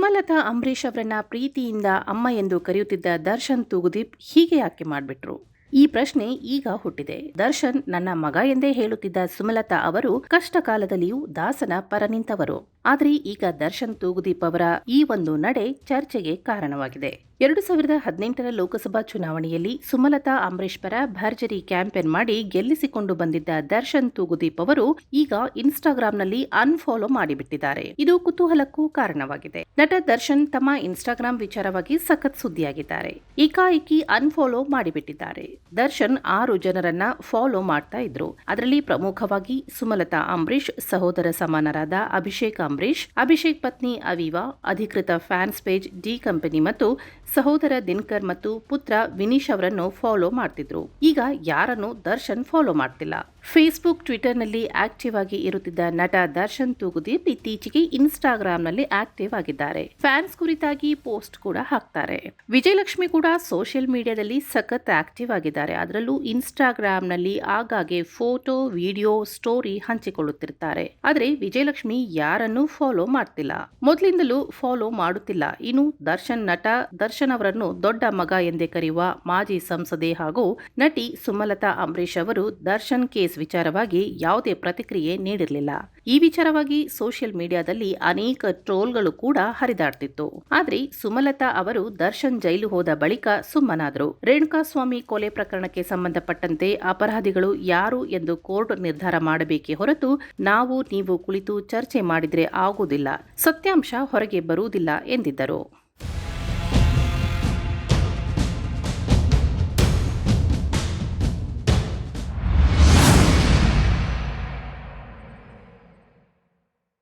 ಸುಮಲತಾ ಅಂಬರೀಷ್ ಅವರನ್ನ ಪ್ರೀತಿಯಿಂದ ಅಮ್ಮ ಎಂದು ಕರೆಯುತ್ತಿದ್ದ ದರ್ಶನ್ ತೂಗುದೀಪ್ ಹೀಗೆ ಯಾಕೆ ಮಾಡ್ಬಿಟ್ರು? ಈ ಪ್ರಶ್ನೆ ಈಗ ಹುಟ್ಟಿದೆ. ದರ್ಶನ್ ನನ್ನ ಮಗ ಎಂದೇ ಹೇಳುತ್ತಿದ್ದ ಸುಮಲತಾ ಅವರು ಕಷ್ಟ ಕಾಲದಲ್ಲಿಯೂ ದಾಸನ ಪರ ನಿಂತವರು. ಆದರೆ ಈಗ ದರ್ಶನ್ ತೂಗುದೀಪ್ ಅವರ ಈ ಒಂದು ನಡೆ ಚರ್ಚೆಗೆ ಕಾರಣವಾಗಿದೆ. ಎರಡು ಸಾವಿರದ ಹದಿನೆಂಟರ ಲೋಕಸಭಾ ಚುನಾವಣೆಯಲ್ಲಿ ಸುಮಲತಾ ಅಂಬರೀಷ್ ಪರ ಭರ್ಜರಿ ಕ್ಯಾಂಪೇನ್ ಮಾಡಿ ಗೆಲ್ಲಿಸಿಕೊಂಡು ಬಂದಿದ್ದ ದರ್ಶನ್ ತೂಗುದೀಪ್ ಅವರು ಈಗ ಇನ್ಸ್ಟಾಗ್ರಾಂನಲ್ಲಿ ಅನ್ಫಾಲೋ ಮಾಡಿಬಿಟ್ಟಿದ್ದಾರೆ. ಇದು ಕುತೂಹಲಕ್ಕೂ ಕಾರಣವಾಗಿದೆ. ನಟ ದರ್ಶನ್ ತಮ್ಮ ಇನ್ಸ್ಟಾಗ್ರಾಂ ವಿಚಾರವಾಗಿ ಸಖತ್ ಸುದ್ದಿಯಾಗಿದ್ದಾರೆ. ಏಕಾಏಕಿ ಅನ್ಫಾಲೋ ಮಾಡಿಬಿಟ್ಟಿದ್ದಾರೆ. ದರ್ಶನ್ ಆರು ಜನರನ್ನ ಫಾಲೋ ಮಾಡ್ತಾ ಇದ್ರು. ಅದರಲ್ಲಿ ಪ್ರಮುಖವಾಗಿ ಸುಮಲತಾ ಅಂಬರೀಶ್ ಸಹೋದರ ಸಮಾನರಾದ ಅಭಿಷೇಕ್ ಅಂಬರೀಷ್, ಅಭಿಷೇಕ್ ಪತ್ನಿ ಅವಿವಾ, ಅಧಿಕೃತ ಫ್ಯಾನ್ಸ್ ಪೇಜ್ ಡಿ ಕಂಪನಿ ಮತ್ತು ಸಹೋದರ ದಿನಕರ್ ಮತ್ತು ಪುತ್ರ ವಿನೀಶ್ ಅವರನ್ನು ಫಾಲೋ ಮಾಡ್ತಿದ್ರು. ಈಗ ಯಾರನ್ನು ದರ್ಶನ್ ಫಾಲೋ ಮಾಡ್ತಿಲ್ಲ. ಫೇಸ್ಬುಕ್, ಟ್ವಿಟರ್ನಲ್ಲಿ ಆಕ್ಟಿವ್ ಆಗಿ ಇರುತ್ತಿದ್ದ ನಟ ದರ್ಶನ್ ತೂಗುದೀಪ್ ಇತ್ತೀಚೆಗೆ ಇನ್ಸ್ಟಾಗ್ರಾಂನಲ್ಲಿ ಆಕ್ಟಿವ್ ಆಗಿದ್ದಾರೆ. ಫ್ಯಾನ್ಸ್ ಕುರಿತಾಗಿ ಪೋಸ್ಟ್ ಕೂಡ ಹಾಕ್ತಾರೆ. ವಿಜಯಲಕ್ಷ್ಮಿ ಕೂಡ ಸೋಷಿಯಲ್ ಮೀಡಿಯಾದಲ್ಲಿ ಸಖತ್ ಆಕ್ಟಿವ್ ಆಗಿದ್ದಾರೆ. ಅದರಲ್ಲೂ ಇನ್ಸ್ಟಾಗ್ರಾಂನಲ್ಲಿ ಆಗಾಗ್ಗೆ ಫೋಟೋ, ವಿಡಿಯೋ, ಸ್ಟೋರಿ ಹಂಚಿಕೊಳ್ಳುತ್ತಿರುತ್ತಾರೆ ಆದರೆ ವಿಜಯಲಕ್ಷ್ಮಿ ಯಾರನ್ನೂ ಫಾಲೋ ಮಾಡ್ತಿಲ್ಲ. ಮೊದಲಿಂದಲೂ ಫಾಲೋ ಮಾಡುತ್ತಿಲ್ಲ. ಇನ್ನು ದರ್ಶನ್ ನಟ, ದರ್ಶನ್ ಅವರನ್ನು ದೊಡ್ಡ ಮಗ ಎಂದೇ ಕರೆಯುವ ಮಾಜಿ ಸಂಸದೆ ಹಾಗೂ ನಟಿ ಸುಮಲತಾ ಅಂಬರೀಶ್ ಅವರು ದರ್ಶನ್ ಕೇಸ್ ವಿಚಾರವಾಗಿ ಯಾವುದೇ ಪ್ರತಿಕ್ರಿಯೆ ನೀಡಿರಲಿಲ್ಲ. ಈ ವಿಚಾರವಾಗಿ ಸೋಷಿಯಲ್ ಮೀಡಿಯಾದಲ್ಲಿ ಅನೇಕ ಟ್ರೋಲ್ಗಳು ಕೂಡ ಹರಿದಾಡ್ತಿತ್ತು. ಆದ್ರೆ ಸುಮಲತಾ ಅವರು ದರ್ಶನ್ ಜೈಲು ಹೋದ ಬಳಿಕ ಸುಮ್ಮನಾದರು. ರೇಣುಕಾಸ್ವಾಮಿ ಕೊಲೆ ಪ್ರಕರಣಕ್ಕೆ ಸಂಬಂಧಪಟ್ಟಂತೆ ಅಪರಾಧಿಗಳು ಯಾರು ಎಂದು ಕೋರ್ಟ್ ನಿರ್ಧಾರ ಮಾಡಬೇಕೇ ಹೊರತು ನಾವು, ನೀವು ಕುಳಿತು ಚರ್ಚೆ ಮಾಡಿದ್ರೆ ಆಗುವುದಿಲ್ಲ. ಸತ್ಯಾಂಶ ಹೊರಗೆ ಬರುವುದಿಲ್ಲ ಎಂದಿದ್ದರು.